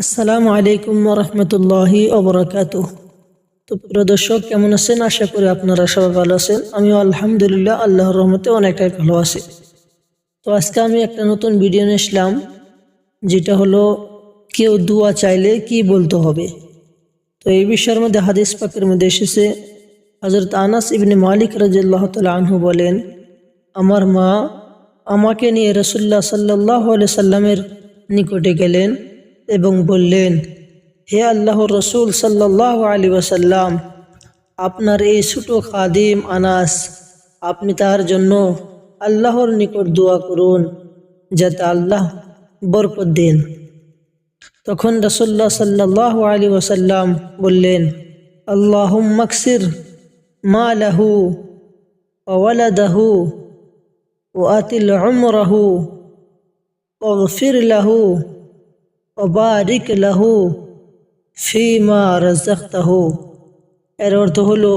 আসসালামু আলাইকুম রহমতুল্লাহি অবরাকাত তো প্রিয় দর্শক, কেমন আছেন? আশা করি আপনারা সবাই ভালো আছেন। আমি আলহামদুলিল্লাহ আল্লাহর রহমতে অনেকটাই ভালো আছি। তো আজকে আমি একটা নতুন ভিডিও নিয়ে এসলাম যেটা হলো কেউ দোয়া চাইলে কি বলতে হবে? তো এই বিষয়ের মধ্যে হাদিস পাকের মধ্যে এসেছে হজরত আনাস ইবনে মালিক রাজিয়াল্লাহ তালা আনহু বলেন, আমার মা আমাকে নিয়ে রসুল্লাহ সাল্লাহ সাল্লামের নিকটে গেলেন এবং বললেন, হে আল্লাহ রসুল সাল্লাহ আলী ওয়াসাল্লাম, আপনার এই ছোটো খাদিম আনাস, আপনি তার জন্য আল্লাহর নিকট দোয়া করুন, যাতে আল্লাহ বরকত দেন। তখন রসুল্লাহ সাল্লাহ আলী ওসাল্লাম বললেন আল্লাহ মকসির লাহু ওয়ালাদাহু ওয়াতিল উমরাহু ওগফির লাহু ওবারিক লাহু ফিমা রাজাক্তাহু এর অর্থ হলো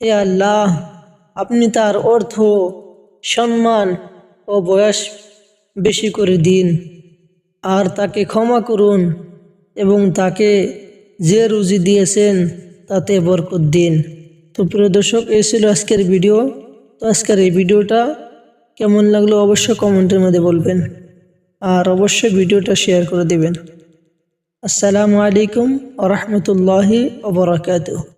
এ আল্লাহ, আপনি তার অর্থ, সম্মান ও বয়স বেশি করে দিন আর তাকে ক্ষমা করুন এবং তাকে যে রুজি দিয়েছেন তাতে বরকত দিন। তো প্রিয় দর্শক, এই ছিল আজকের ভিডিও। তো আজকের এই ভিডিওটা কেমন লাগল অবশ্যই কমেন্টের মধ্যে বলবেন আর অবশ্যই ভিডিওটা শেয়ার করে দেবেন। আসসালামু আলাইকুম আ রহমতুল্লাহি ওবরাকাতুহ